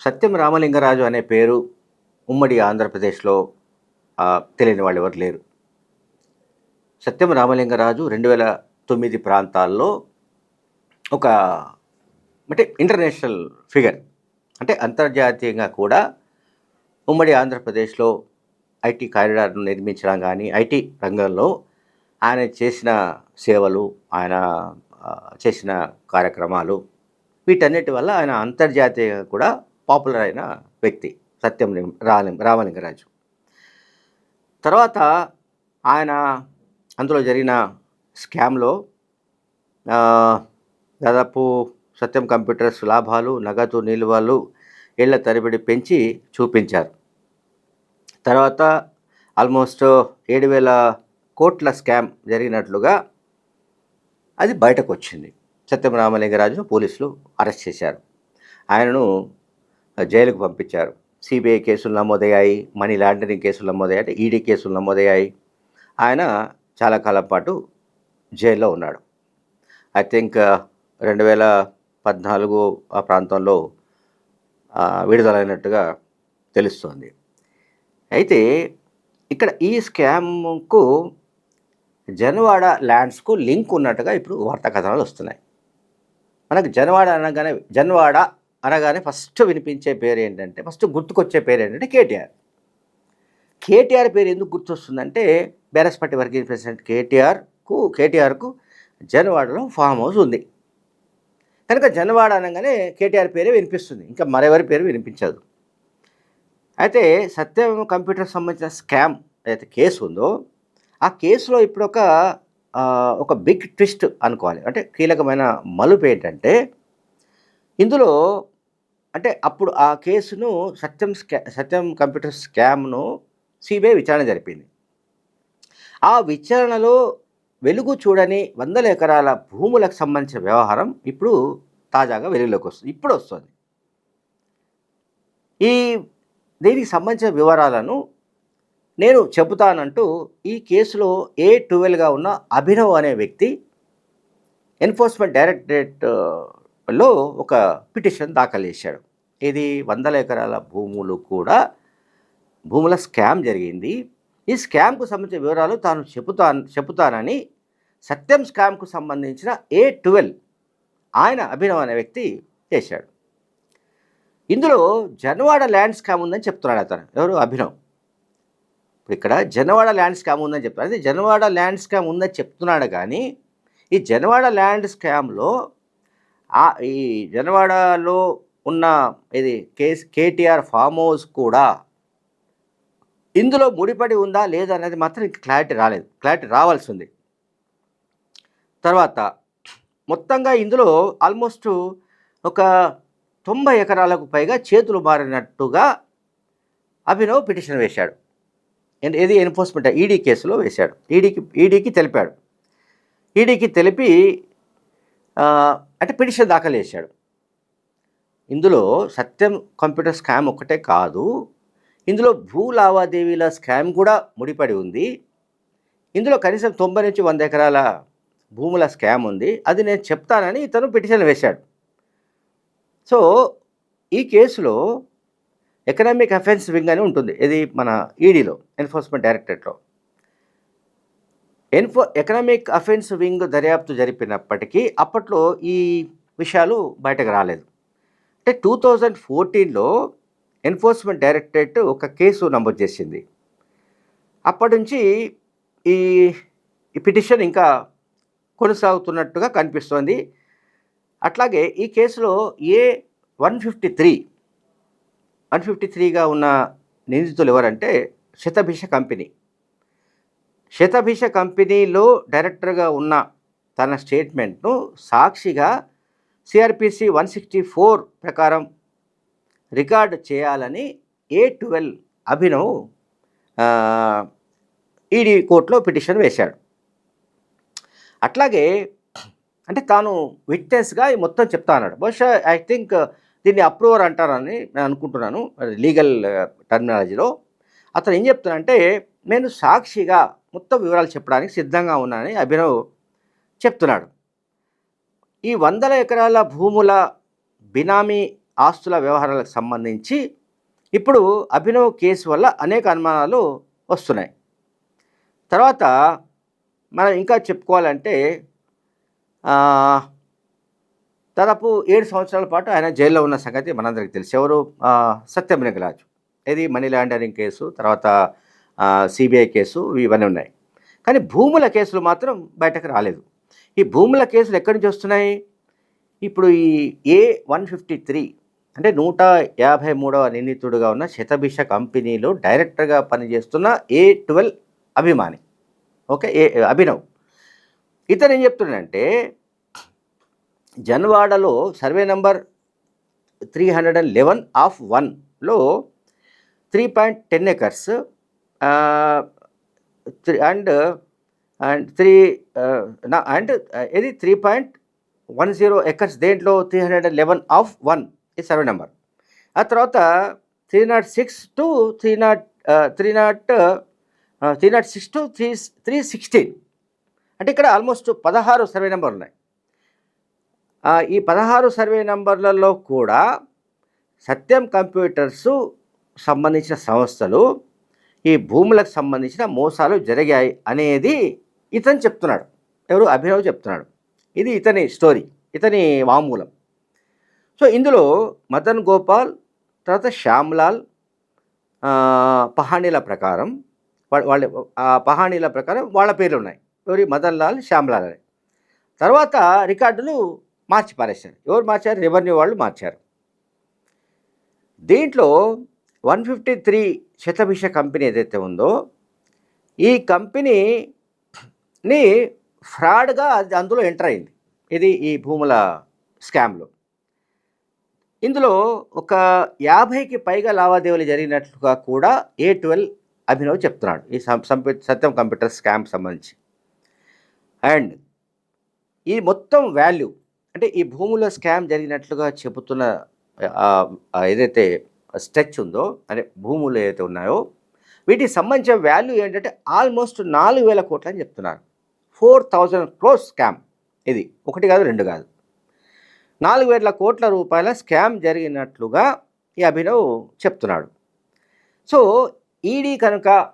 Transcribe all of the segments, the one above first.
సత్యం రామలింగరాజు అనే పేరు ఉమ్మడి ఆంధ్రప్రదేశ్లో తెలియని వాళ్ళు ఎవరు లేరు. సత్యం రామలింగరాజు రెండు వేల తొమ్మిది ప్రాంతాల్లో ఒక అంటే ఇంటర్నేషనల్ ఫిగర్ అంటే అంతర్జాతీయంగా కూడా ఉమ్మడి ఆంధ్రప్రదేశ్లో ఐటీ కారిడార్ను నిర్మించడం కానీ ఐటీ రంగంలో ఆయన చేసిన సేవలు ఆయన చేసిన కార్యక్రమాలు వీటన్నిటి వల్ల ఆయన అంతర్జాతీయంగా కూడా పాపులర్ అయిన వ్యక్తి సత్యం రామ రామలింగరాజు. తర్వాత ఆయన అందులో జరిగిన స్కామ్లో దాదాపు సత్యం కంప్యూటర్స్ లాభాలు నగదు నిల్వలు ఏళ్ళ తరబడి పెంచి చూపించారు. తర్వాత ఆల్మోస్ట్ ఏడు వేల కోట్ల స్కామ్ జరిగినట్లుగా అది బయటకు వచ్చింది సత్యం రామలింగరాజును పోలీసులు అరెస్ట్ చేశారు. ఆయనను జైలుకు పంపించారు. సిబిఐ కేసులు నమోదయ్యాయి మనీ లాండరింగ్ కేసులు నమోదయ్యాయి అంటే ఈడీ కేసులు నమోదయ్యాయి. ఆయన చాలా కాలం పాటు జైల్లో ఉన్నాడు. ఐ థింక్ రెండు వేల పద్నాలుగు ఆ ప్రాంతంలో విడుదలైనట్టుగా తెలుస్తోంది. అయితే ఇక్కడ ఈ స్కామ్కు జనవాడ ల్యాండ్స్కు లింక్ ఉన్నట్టుగా ఇప్పుడు వార్తా కథనాలు వస్తున్నాయి. మనకు జనవాడ అనగానే జనవాడ అనగానే ఫస్ట్ వినిపించే పేరు ఏంటంటే ఫస్ట్ గుర్తుకొచ్చే పేరు ఏంటంటే కేటీఆర్. కేటీఆర్ పేరు ఎందుకు గుర్తొస్తుందంటే బేరస్పట్టి వర్కింగ్ ప్రెసిడెంట్ కేటీఆర్కు కేటీఆర్కు జనవాడలో ఫామ్ హౌస్ ఉంది. కనుక జనవాడ అనగానే కేటీఆర్ పేరే వినిపిస్తుంది. ఇంకా మరెవరి పేరు వినిపించదు. అయితే సత్యం కంప్యూటర్ సంబంధించిన స్కామ్ అయితే కేసు ఉందో ఆ కేసులో ఇప్పుడు ఒక ఒక బిగ్ ట్విస్ట్ అనుకోవాలి. అంటే కీలకమైన మలుపు ఏంటంటే ఇందులో అంటే అప్పుడు ఆ కేసును సత్యం స్కా సత్యం కంప్యూటర్ స్కామ్ను సిబిఐ విచారణ జరిపింది. ఆ విచారణలో వెలుగు చూడని వందల ఎకరాల భూములకు సంబంధించిన వ్యవహారం ఇప్పుడు తాజాగా వెలుగులోకి వస్తుంది ఇప్పుడు వస్తుంది. ఈ దీనికి సంబంధించిన వివరాలను నేను చెబుతానంటూ ఈ కేసులో ఏ ట్వెల్వ్గా ఉన్న అభినవ్ అనే వ్యక్తి ఎన్ఫోర్స్మెంట్ డైరెక్టరేట్లో ఒక పిటిషన్ దాఖలు చేశాడు. ఇది వందల ఎకరాల భూములు కూడా భూముల స్కామ్ జరిగింది. ఈ స్కామ్కు సంబంధించిన వివరాలు తాను చెబుతాను చెబుతానని సత్యం స్కామ్కు సంబంధించిన ఏ ట్వెల్వ్ ఆయన అభినవ్ అనే వ్యక్తి చేశాడు. ఇందులో జనవాడ ల్యాండ్ స్కామ్ ఉందని చెప్తున్నాడు అతను. ఎవరు? అభినవ్. ఇప్పుడు ఇక్కడ జనవాడ ల్యాండ్ స్కామ్ ఉందని చెప్తారు అదే జనవాడ ల్యాండ్ స్కామ్ ఉందని చెప్తున్నాడు కానీ ఈ జనవాడ ల్యాండ్ స్కామ్లో ఈ జనవాడలో ఉన్న ఇది కేస్ కేటీఆర్ ఫామ్ హౌస్ కూడా ఇందులో ముడిపడి ఉందా లేదా అనేది మాత్రం క్లారిటీ రాలేదు. క్లారిటీ రావాల్సి ఉంది. తర్వాత మొత్తంగా ఇందులో ఆల్మోస్ట్ ఒక తొంభై ఎకరాలకు పైగా చేతులు మారినట్టుగా అభినవ్ పిటిషన్ వేశాడు. ఏది ఎన్ఫోర్స్మెంట్ ఈడీ కేసులో వేశాడు. ఈడీకి ఈడీకి తెలిపాడు. ఈడీకి తెలిపి అంటే పిటిషన్ దాఖలు చేశాడు. ఇందులో సత్యం కంప్యూటర్ స్కామ్ ఒక్కటే కాదు ఇందులో భూ లావాదేవీల స్కామ్ కూడా ముడిపడి ఉంది. ఇందులో కనీసం తొంభై నుంచి వంద ఎకరాల భూముల స్కామ్ ఉంది. అది నేను చెప్తానని ఇతను పిటిషన్ వేశాడు. సో ఈ కేసులో ఎకనామిక్ అఫెన్స్ వింగ్ అని ఉంటుంది. ఇది మన ఈడీలో ఎన్ఫోర్స్మెంట్ డైరెక్టరేట్లో. ఎన్ఫో ఎకనామిక్ అఫెన్స్ వింగ్ దర్యాప్తు జరిపినప్పటికీ అప్పట్లో ఈ విషయాలు బయటకు రాలేదు. అంటే టూ థౌజండ్ ఫోర్టీన్లో ఎన్ఫోర్స్మెంట్ డైరెక్టరేట్ ఒక కేసు నమోదు చేసింది. అప్పటి నుంచి ఈ ఈ పిటిషన్ ఇంకా కొనసాగుతున్నట్టుగా కనిపిస్తోంది. అట్లాగే ఈ కేసులో A one fifty three one fifty త్రీగా ఉన్న నిందితులు ఎవరంటే శతభిష కంపెనీ. శతభిష కంపెనీలో డైరెక్టర్గా ఉన్న తన స్టేట్మెంట్ను సాక్షిగా సిఆర్పిసి వన్ సిక్స్టీ ఫోర్ ప్రకారం రికార్డ్ చేయాలని ఏ ట్వెల్వ్ అభినవ్ ఈడీ కోర్టులో పిటిషన్ వేశాడు. అట్లాగే అంటే తాను విట్నెస్గా ఈ మొత్తం చెప్తా అన్నాడు. బహుశా ఐ థింక్ దీన్ని అప్రూవర్ అంటారని నేను అనుకుంటున్నాను లీగల్ టర్మినాలజీలో. అతను ఏం చెప్తానంటే నేను సాక్షిగా మొత్తం వివరాలు చెప్పడానికి సిద్ధంగా ఉన్నానని అభినవ్ చెప్తున్నాడు. ఈ వందల ఎకరాల భూముల బినామీ ఆస్తుల వ్యవహారాలకు సంబంధించి ఇప్పుడు అభినవ్ కేసు వల్ల అనేక అనుమానాలు వస్తున్నాయి. తర్వాత మనం ఇంకా చెప్పుకోవాలంటే దాదాపు ఏడు సంవత్సరాల పాటు ఆయన జైల్లో ఉన్న సంగతి మనందరికీ తెలుసు. ఎవరు? ఆ, సత్యం రాజు ఇది మనీ లాండరింగ్ కేసు తర్వాత సిబిఐ కేసు ఇవన్నీ ఉన్నాయి. కానీ భూముల కేసులు మాత్రం బయటకు రాలేదు. ఈ భూముల కేసులు ఎక్కడి నుంచి వస్తున్నాయి? ఇప్పుడు ఈ ఏ వన్ ఫిఫ్టీ త్రీ అంటే నూట యాభై మూడవ నిందితుడుగా ఉన్న శతభిష కంపెనీలో డైరెక్టర్గా పనిచేస్తున్న ఏ ట్వెల్వ్ అభిమాని. ఓకే? ఏ అభినవ్. ఇతను ఏం చెప్తున్నాడంటే జన్వాడలో survey number three hundred and eleven of వన్లో three point ten acres and and three నా అండ్ ఇది three point one zero acres దేంట్లో three hundred and eleven of one ఈ సర్వే నెంబర్ ఆ తర్వాత three naught six two three naught three naught three naught six two three three sixteen అంటే ఇక్కడ almost పదహారు survey number ఉన్నాయి. ఈ పదహారు సర్వే నెంబర్లలో కూడా సత్యం కంప్యూటర్స్ సంబంధించిన సంస్థలు ఈ భూములకు సంబంధించిన మోసాలు జరిగాయి అనేది ఇతను చెప్తున్నాడు. ఎవరు? అభినవ్ చెప్తున్నాడు. ఇది ఇతని స్టోరీ ఇతని వామూలం సో ఇందులో మదన్ గోపాల్ తర్వాత శ్యామ్లాల్ ఆ, పహాణీల ప్రకారం వాళ్ళ వాళ్ళ ఆ పహాణీల ప్రకారం వాళ్ళ పేర్లు ఉన్నాయి ఎవరి? మదన్ లాల్ శ్యామ్లాల్ అని. తర్వాత రికార్డులు మార్చి పారేశారు ఎవరు మార్చారు? రెవెన్యూ వాళ్ళు మార్చారు. దీంట్లో one fifty three Shatabhisha company ఏదైతే ఉందో ఈ కంపెనీ ని ఫ్రాడ్గా అది అందులో ఎంటర్ అయింది. ఇది ఈ భూముల స్కామ్లో. ఇందులో ఒక యాభైకి పైగా లావాదేవీలు జరిగినట్లుగా కూడా ఏ ట్వెల్వ్ అభినవ్ చెప్తున్నాడు. ఈ సత్యం కంప్యూటర్ స్కామ్ సంబంధించి. అండ్ ఈ మొత్తం వాల్యూ అంటే ఈ భూముల స్కామ్ జరిగినట్లుగా చెబుతున్న ఏదైతే స్ట్రెచ్ ఉందో అంటే భూములు ఏదైతే ఉన్నాయో వీటికి సంబంధించిన వాల్యూ ఏంటంటే ఆల్మోస్ట్ నాలుగు వేల కోట్లు అని చెప్తున్నారు. Four thousand crores scam. ఇది ఒకటి కాదు రెండు కాదు. నాలుగు వేల కోట్ల రూపాయల స్కామ్ జరిగినట్లుగా ఈ అభినవ్ చెప్తున్నాడు. సో ఈడీ కనుక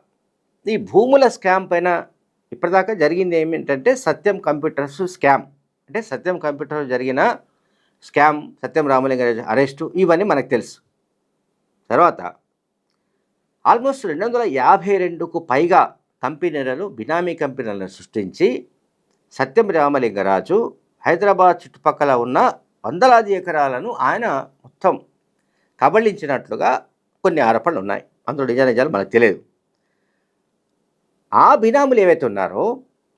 ఈ భూముల స్కామ్ పైన ఇప్పటిదాకా జరిగింది ఏమిటంటే సత్యం కంప్యూటర్స్ స్కామ్. అంటే సత్యం కంప్యూటర్ జరిగిన స్కామ్ సత్యం రామలింగారెడ్డి అరెస్టు ఇవన్నీ మనకు తెలుసు. తర్వాత ఆల్మోస్ట్ రెండు వందల యాభై రెండుకు పైగా కంపెనీలను బినామీ కంపెనీలను సృష్టించి సత్యం రామలింగరాజు హైదరాబాద్ చుట్టుపక్కల ఉన్న వందలాది ఎకరాలను ఆయన మొత్తం కబళించినట్లుగా కొన్ని ఆరోపణలు ఉన్నాయి. అందులో నిజ నిజాలు మనకు తెలియదు. ఆ బినాములు ఏవైతే ఉన్నారో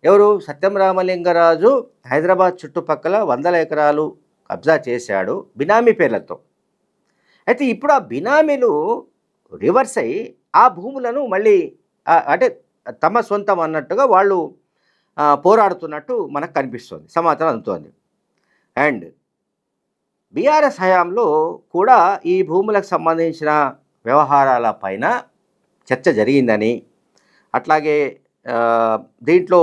ఎవరు? సత్యం రామలింగరాజు హైదరాబాద్ చుట్టుపక్కల వందల ఎకరాలు కబ్జా చేశాడు బినామీ పేర్లతో. అయితే ఇప్పుడు ఆ బినామీలు రివర్స్ అయ్యి ఆ భూములను మళ్ళీ అంటే తమ సొంతం అన్నట్టుగా వాళ్ళు పోరాడుతున్నట్టు మనకు కనిపిస్తుంది సమాచారం అందుతోంది. అండ్ బీఆర్ఎస్ హయాంలో కూడా ఈ భూములకు సంబంధించిన వ్యవహారాల పైన చర్చ జరిగిందని అట్లాగే దీంట్లో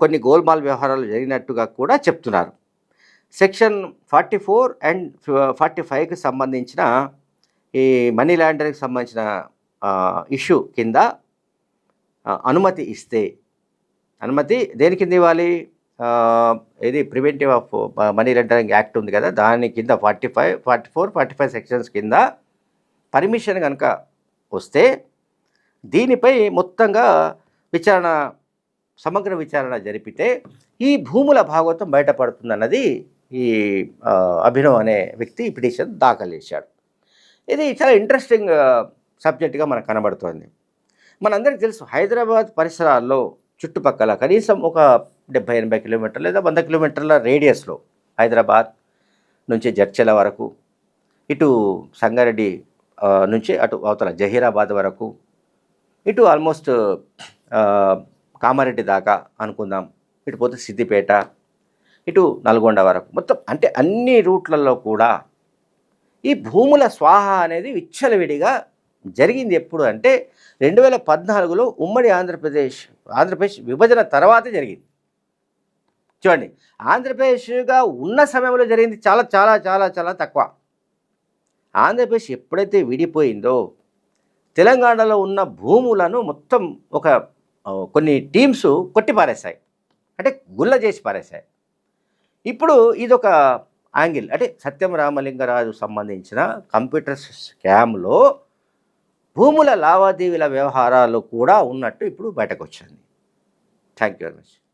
కొన్ని గోల్మాల్ వ్యవహారాలు జరిగినట్టుగా కూడా చెప్తున్నారు. Section forty four and forty ఫైవ్కి సంబంధించిన ఈ మనీ లాండరింగ్కి సంబంధించిన ఇష్యూ కింద అనుమతి ఇస్తే. అనుమతి దేని కింద ఇవ్వాలి ఇది preventive of money laundering act ఉంది కదా దాని కింద forty five forty four forty five sections కింద పర్మిషన్ కనుక వస్తే దీనిపై మొత్తంగా విచారణ సమగ్ర విచారణ జరిపితే ఈ భూముల భాగవతం బయటపడుతుందన్నది ఈ అభినవ్ అనే వ్యక్తి ఈ పిటిషన్ దాఖలు చేశాడు. ఇది చాలా ఇంట్రెస్టింగ్ సబ్జెక్ట్గా మనకు కనబడుతోంది. మనందరికీ తెలుసు హైదరాబాద్ పరిసరాల్లో చుట్టుపక్కల కనీసం ఒక డెబ్బై ఎనభై కిలోమీటర్లు లేదా వంద కిలోమీటర్ల రేడియస్లో హైదరాబాద్ నుంచి జడ్చల వరకు ఇటు సంగారెడ్డి నుంచి అటు అవతల జహీరాబాద్ వరకు ఇటు ఆల్మోస్ట్ కామారెడ్డి దాకా అనుకుందాం. ఇటు పోతే సిద్దిపేట ఇటు నల్గొండ వరకు. మొత్తం అంటే అన్ని రూట్లలో కూడా ఈ భూముల స్వాహ అనేది విచ్చలవిడిగా జరిగింది ఎప్పుడు అంటే రెండు వేల పద్నాలుగులో ఉమ్మడి ఆంధ్రప్రదేశ్ ఆంధ్రప్రదేశ్ విభజన తర్వాతే జరిగింది. చూడండి ఆంధ్రప్రదేశ్గా ఉన్న సమయంలో జరిగింది చాలా చాలా చాలా చాలా తక్కువ. ఆంధ్రప్రదేశ్ ఎప్పుడైతే విడిపోయిందో తెలంగాణలో ఉన్న భూములను మొత్తం ఒక కొన్ని టీమ్స్ కొట్టి పారేశాయి. అంటే గుల్ల చేసి పారేశాయి. ఇప్పుడు ఇదొక యాంగిల్. అంటే సత్యం రామలింగరాజు సంబంధించిన కంప్యూటర్ స్కామ్లో భూముల లావాదేవీల వ్యవహారాలు కూడా ఉన్నట్టు ఇప్పుడు బయటకు వచ్చింది. Thank you very much